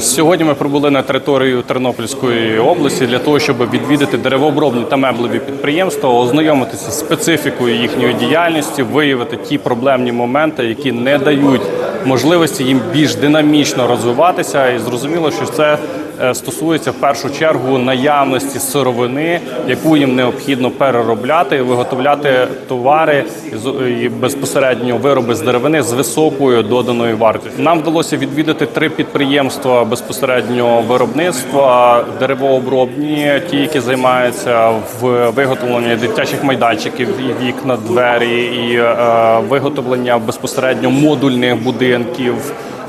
Сьогодні ми прибули на територію Тернопільської області для того, щоб відвідати деревообробні та меблеві підприємства, ознайомитися з специфікою їхньої діяльності, виявити ті проблемні моменти, які не дають можливості їм більш динамічно розвиватися. І зрозуміло, що це стосується в першу чергу наявності сировини, яку їм необхідно переробляти виготовляти товари з- і безпосередньо вироби з деревини з високою доданою вартістю. Нам вдалося відвідати три підприємства безпосередньо виробництва деревообробні, ті, які займаються в виготовленні дитячих майданчиків, і вікна, двері, і е, виготовлення безпосередньо модульних будинків.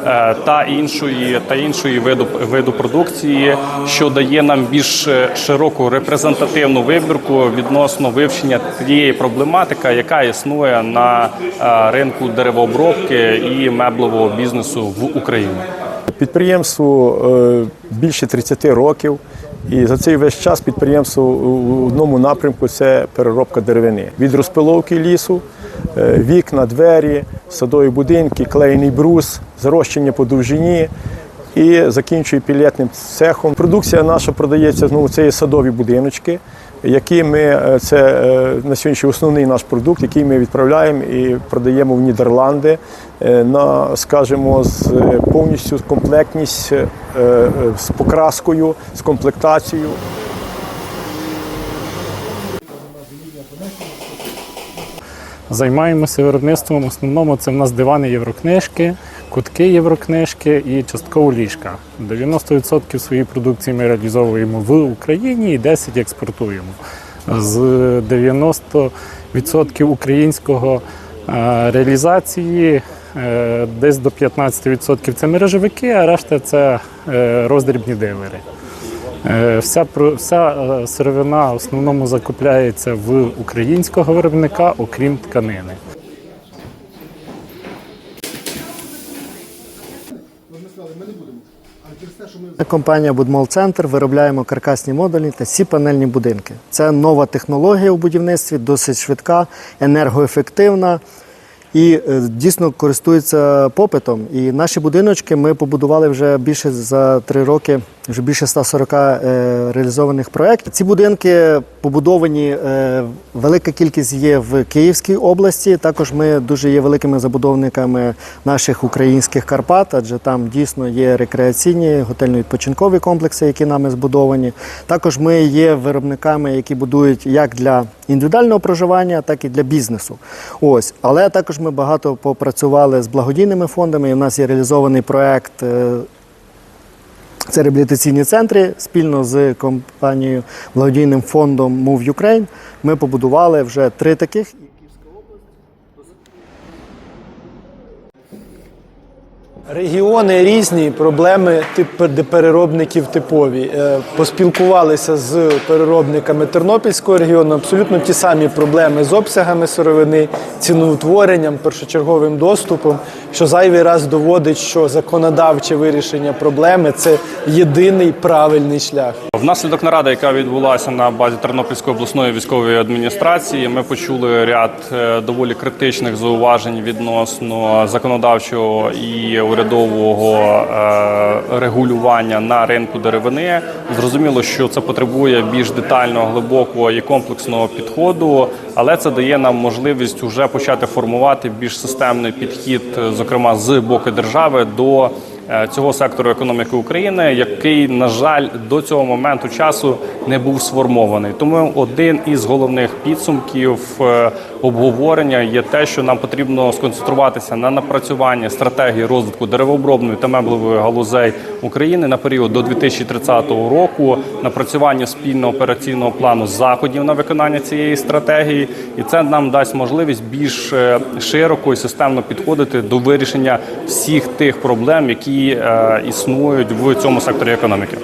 Е, Та іншої та іншої виду виду продукції, що дає нам більш е, широку репрезентативну вибірку відносно вивчення тієї проблематики, яка існує на е, ринку деревообробки і меблевого бізнесу в Україні. Підприємству більше 30 років, і за цей весь час підприємство у одному напрямку це переробка деревини. Від розпиловки лісу, вікна, двері, садові будинки, клеєний брус, зрощення по довжині і закінчує пілетним цехом. Продукція наша продається ну, це є садові будиночки, які ми е, це е, на сьогодні основний наш продукт, який ми відправляємо і продаємо в Нідерланди е, на, скажімо, з повністю комплектність з покраскою, з комплектацією. Займаємося виробництвом. В основному це в нас дивани єврокнижки, кутки єврокнижки і частково ліжка. 90% своєї продукції ми реалізовуємо в Україні і 10% експортуємо. З 90% українського е, реалізації е, десь до 15% це мережевики, а решта це е, роздрібні дилери. Е, Вся, вся сировина в основному закупляється в українського виробника, окрім тканини. Компанія Будмол Центр виробляємо каркасні модулі та всі панельні будинки. Це нова технологія у будівництві, досить швидка, енергоефективна і е, дійсно користується попитом. І наші будиночки ми побудували вже більше за три роки, вже більше 140 е, реалізованих проєктів. Ці будинки побудовані, е, велика кількість є в Київській області. Також ми дуже є великими забудовниками наших українських Карпат, адже там дійсно є рекреаційні готельно-відпочинкові комплекси, які нами збудовані. Також ми є виробниками, які будують як для індивідуального проживання, так і для бізнесу. Ось, але також ми багато попрацювали з благодійними фондами. І у нас є реалізований проект. е, це реабілітаційні центри спільно з компанією благодійним фондом Move Ukraine. Ми побудували вже три таких. Регіони різні, проблеми тип переробників типові. Е, Поспілкувалися з переробниками Тернопільського регіону. Абсолютно ті самі проблеми з обсягами сировини, ціноутворенням, першочерговим доступом, що зайвий раз доводить, що законодавче вирішення проблеми це єдиний правильний шлях. Внаслідок наради, яка відбулася на базі Тернопільської обласної військової адміністрації, ми почули ряд е, доволі критичних зауважень відносно законодавчого і урядового е, регулювання на ринку деревини. Зрозуміло, що це потребує більш детального, глибокого і комплексного підходу, але це дає нам можливість вже почати формувати більш системний підхід, е, зокрема з боку держави, до цього сектору економіки України, який, на жаль, до цього моменту часу не був сформований. Тому один із головних підсумків е, обговорення є те, що нам потрібно сконцентруватися на напрацюванні стратегії розвитку деревообробної та меблевої галузей України на період до 2030 року, напрацювання спільного операційного плану заходів на виконання цієї стратегії, і це нам дасть можливість більш е, широко і системно підходити до вирішення всіх тих проблем, які е, існують в цьому секторі економіки.